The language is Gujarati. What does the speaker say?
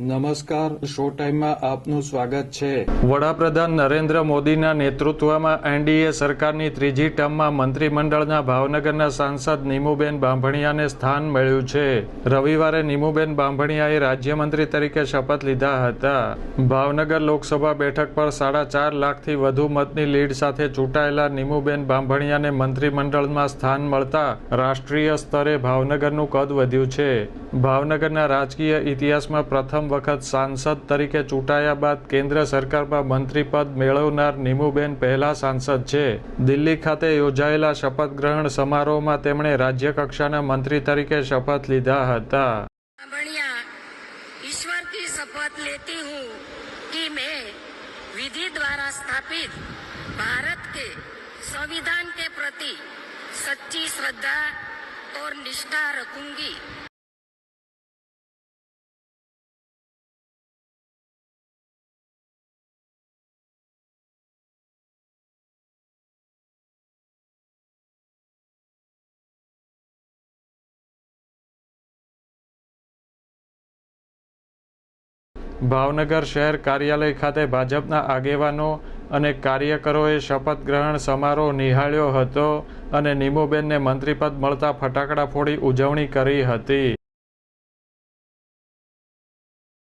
નમસ્કાર, શો ટાઈમમાં આપનું સ્વાગત છે. વડાપ્રધાન નરેન્દ્ર મોદીના નેતૃત્વમાં એનડીએ સરકારની ત્રીજી ટર્મમાં મંત્રીમંડળના ભાવનગરના સાંસદ નીમુબેન બાંભણિયાને સ્થાન મળ્યું છે. રવિવારે નીમુબેન બાંભણિયાએ રાજ્યમંત્રી તરીકે શપથ લીધા હતા. ભાવનગર લોકસભા બેઠક પર સાડા ચાર લાખથી વધુ મતની લીડ સાથે ચૂંટાયેલા નીમુબેન બાંભણિયાને મંત્રીમંડળમાં સ્થાન મળતા રાષ્ટ્રીય સ્તરે ભાવનગરનું કદ વધ્યું છે. ભાવનગરના રાજકીય ઇતિહાસમાં પ્રથમ વખત સાંસદ તરીકે ચૂંટાયા બાદ કેન્દ્ર સરકારમાં મંત્રીપદ મેળવનાર નીમુબેન પહેલા સાંસદ છે દિલ્હી ખાતે યોજાયેલા શપથ ગ્રહણ સમારોહમાં તેમણે રાજ્યકક્ષાના મંત્રી તરીકે શપથ લીધા હતા बढ़िया ईश्वर की शपथ लेती हूँ कि मैं विधि द्वारा स्थापित भारत के संविधान के प्रति सच्ची श्रद्धा और निष्ठा रखूंगी ભાવનગર શહેર કાર્યાલય ખાતે ભાજપના આગેવાનો અને કાર્યકરોએ શપથ ગ્રહણ સમારોહ નિહાળ્યો હતો અને નીમુબેનને મંત્રીપદ મળતા ફટાકડા ફોડી ઉજવણી કરી હતી.